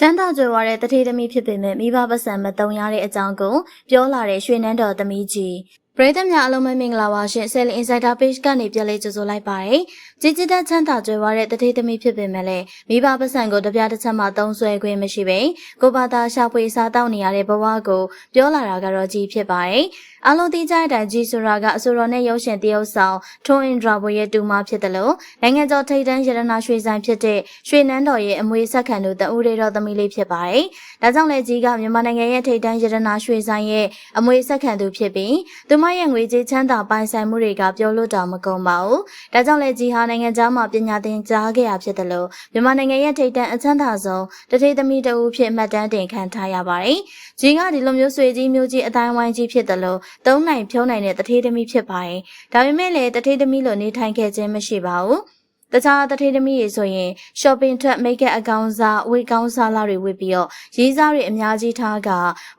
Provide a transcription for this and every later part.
ချမ်းသာကြွယ်ဝတဲ့တထေးသမီးဖြစ်ပေမဲ့မိဘပတ်စံမတုံရတဲ့အကြောင်းကိုပြောလာတဲ့ရွှေနန်းတော်သမီးကြီး ပရိသတ်များအလုံးမမင်္ဂလာပါရှင်ဆယ်လီ Insider Page ကနေပြန်လေးကြိုဆိုလိုက်ပါရယ်ကြည်ကြည်တချမ်းသာကြွယ်ဝတဲ့တထေးသမီးဖြစ်ပေမဲ့လည်းမိဘပတ်စံကိုတပြားတစ်ချက်မှသုံးဆွဲခွင့်မရှိပဲကိုဘာသာရှာဖွေစားတောက်နေရတဲ့ဘဝကိုပြောလာတာကတော့ကြီးဖြစ်ပါရယ်အလုံးတိကျတဲ့အတိုင်းကြီးဆိုတာကအဆိုတော်နဲ့ရုပ်ရှင်တရုပ်ဆောင်ထွန်းအင်ဒရာဘိုရဲ့တူမဖြစ်တယ်လို့နိုင်ငံကျော်ထိပ်တန်းရတနာရွှေဆိုင်ဖြစ်တဲ့ရွှေနန်းတော်ရဲ့အမွေဆက်ခံတို့တဦးရေတော်သမီးလေးဖြစ်ပါတယ်။ဒါကြောင့်လည်းကြီးကမြန်မာနိုင်ငံရဲ့ထိပ်တန်းရတနာရွှေဆိုင်ရဲ့အမွေဆက်ခံသူဖြစ်ပြီးသူမရဲ့ငွေကြေးချမ်းသာပိုင်ဆိုင်မှုတွေကပြောလို့တောင်မကုန်ပါဘူး။ဒါကြောင့်လည်းကြီးဟာနိုင်ငံသားမှာပညာသင်ကြားခဲ့ရဖြစ်တယ်လို့မြန်မာနိုင်ငံရဲ့ထိပ်တန်းအချမ်းသာဆုံးတထေးသမီးတဦးဖြစ်မှတ်တမ်းတင်ခံထားရပါတယ်။ကြီးကဒီလိုမျိုးဆွေကြီးမျိုးကြီးအတိုင်းဝိုင်းကြီးဖြစ်တယ်လို့သုံးနိုင်ဖြုံးနိုင်တဲ့တထေးသမီးဖြစ်ပါတယ်။ဒါပေမဲ့လည်းတထေးသမီးလိုနေထိုင်ခဲ့ခြင်းမရှိပါဘူး။တခြားတထေးသမီးတွေဆိုရင် shopping ထွက် make up အကောင်စားဝေကောင်းစားလာတွေဝတ်ပြီးတော့ရေးစားတွေအများကြီးထားက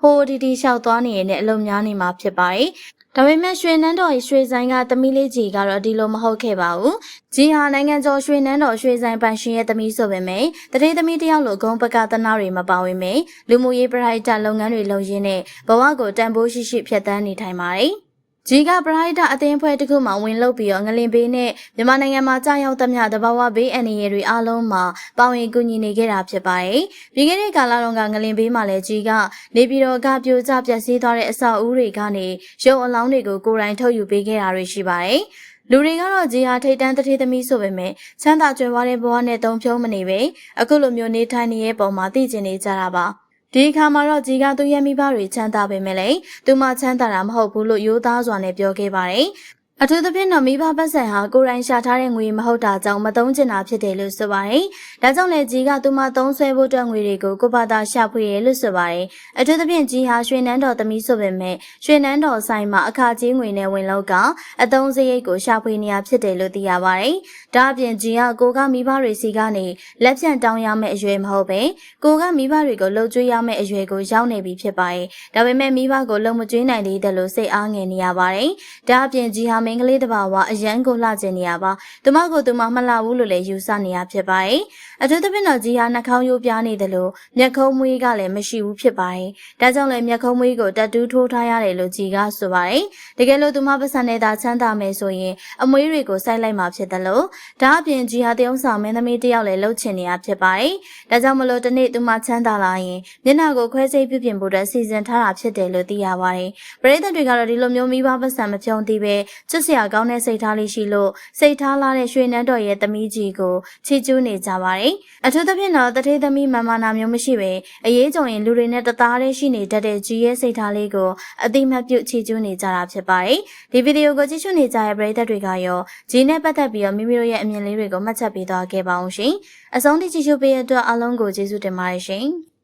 ဟိုဒီဒီလျှောက်သွားနေရတဲ့အလုံးများနေမှာဖြစ်ပါတယ်။ ဒါပေမဲ့ရွှေနန်းတော်ရွှေဆိုင်ကသမီးလေးကြီးကတော့ဒီလိုမဟုတ်ခဲ့ပါဘူး။ကြီးဟာနိုင်ငံကျော်ရွှေနန်းတော်ရွှေဆိုင်ပန်ရှင်ရဲ့သမီးဆိုပေမဲ့တတိသမီးတယောက်လိုဂုံပကသနာတွေမပါဝင်မေလူမှုရေးပရိုက်တာလုပ်ငန်းတွေလုပ်ရင်းနဲ့ဘဝကိုတန်ဖိုးရှိရှိဖြတ်သန်းနေထိုင်ပါတယ်။ ဂျီကပရိုက်တာအသင်းအဖွဲ့တစ်ခုမှဝင်လုပ်ပြီးတော့ငလင်ဘေးနဲ့မြန်မာနိုင်ငံမှာကြာရောက်သမျှတဘာဝဘေးအန္တရာယ်တွေအားလုံးမှာပါဝင်ကူညီနေခဲ့တာဖြစ်ပါတယ်။ပြီးခဲ့တဲ့ကာလတုန်းကငလင်ဘေးမှာလည်းဂျီကနေပြည်တော်ကပြိုကျပျက်စီးသွားတဲ့အဆောက်အဦတွေကနေရုပ်အလောင်းတွေကိုကိုယ်တိုင်ထုတ်ယူပေးခဲ့တာတွေရှိပါတယ်။လူတွေကတော့ဂျီဟာထိတ်တန်းတထေးသမီးဆိုပေမဲ့ချမ်းသာကြွယ်ဝတဲ့ဘဝနဲ့တုံဖြုံးမနေပဲအခုလိုမျိုးနေထိုင်နေတဲ့ပုံမှာသိကျင်နေကြတာပါ။ ဒီအခါမှာတော့ကြီးကသူ့ရဲ့မိဘတွေချမ်းသာပေမဲ့လည်းသူမချမ်းသာတာမဟုတ်ဘူးလို့ရိုးသားစွာနဲ့ပြောခဲ့ပါတယ်။ အထူးသဖြင့်တော့မိဘပတ်စံဟာကိုယ်တိုင်ရှာထားတဲ့ငွေမဟုတ်တာကြောင့်မသုံးချင်တာဖြစ်တယ်လို့ဆိုပါတယ်။ဒါကြောင့်လည်းကြီးကသူမသုံးဆွဲဖို့အတွက်ငွေတွေကိုကိုဘာသာရှာဖွေရလို့ဆိုပါတယ်။အထူးသဖြင့်ကြီးဟာရွှေနန်းတော်သမီးဆိုပေမဲ့ရွှေနန်းတော်ဆိုင်မှာအခကြီးငွေနဲ့ဝင်လောက်ကအသုံးစရိတ်ကိုရှာဖွေနေရဖြစ်တယ်လို့သိရပါတယ်။ဒါအပြင်ကြီးကကိုကမိဘတွေစီကနေလက်ဖြန့်တောင်းရမယ့်အရွယ်မဟုတ်ပဲကိုကမိဘတွေကိုလှုပ်ကြွေးရမယ့်အရွယ်ကိုရောက်နေပြီဖြစ်ပါတယ်။ဒါပေမဲ့မိဘကိုလုံမကြွေးနိုင်သေးတယ်လို့စိတ်အားငယ်နေရပါတယ်။ဒါအပြင်ကြီးဟာမင်းကလေးတစ်ပါးဝအရန်ကိုလှကျင်နေရပါသူမကိုသူမမလှဘူးလို့လည်းယူဆနေရဖြစ်ပါတယ်အထူးသဖြင့်တော့ကြီးဟာနှာခေါင်းရိုးပြားနေတယ်လို့မျက်ခုံးမွေးကလည်းမရှိဘူးဖြစ်ပါတယ်ဒါကြောင့်လည်းမျက်ခုံးမွေးကိုတက်တူးထိုးထားရတယ်လို့ကြီးကဆိုပါတယ်တကယ်လို့သူမပတ်စံနေတာချမ်းသာမယ်ဆိုရင်အမွေးတွေကိုစိုက်လိုက်မှာဖြစ်တယ်လို့ဒါအပြင်ကြီးဟာတယောက်ဆောင်မင်းသမီးတယောက်လည်းလှုပ်ချင်နေရဖြစ်ပါတယ်ဒါကြောင့်မလို့ဒီနေ့သူမချမ်းသာလာရင်မျက်နှာကိုခွဲစိတ်ပြုပြင်ဖို့အတွက်စီစဉ်ထားတာဖြစ်တယ်လို့သိရပါတယ်ပရိသတ်တွေကတော့ဒီလိုမျိုးမိဘပတ်စံမဖြုံသေးပဲချစ်စရာကောင်းတဲ့စိတ်ထားလေးရှိလို့စိတ်ထားလာတဲ့ရွှေနန်းတော်ရဲ့သမီးကြီးကိုချီးကျူးနေကြပါတယ်။အထူးသဖြင့်တော့တထေးသမီးမမနာမျိုးမရှိပဲအရေးကြုံရင်လူတွေနဲ့တသားတည်းရှိနေတတ်တဲ့ကြီးရဲ့စိတ်ထားလေးကိုအတိမတ်ပြုချီးကျူးနေကြတာဖြစ်ပါတယ်။ဒီဗီဒီယိုကိုကြည့်ရှုနေကြတဲ့ပရိသတ်တွေကရောကြီးနဲ့ပတ်သက်ပြီးတော့မိမိတို့ရဲ့အမြင်လေးတွေကိုမှတ်ချက်ပေးသွားခဲ့ပါအောင်ရှင်။အဆုံးထိကြည့်ရှုပေးတဲ့အတွက်အားလုံးကိုကျေးဇူးတင်ပါတယ်ရှင်။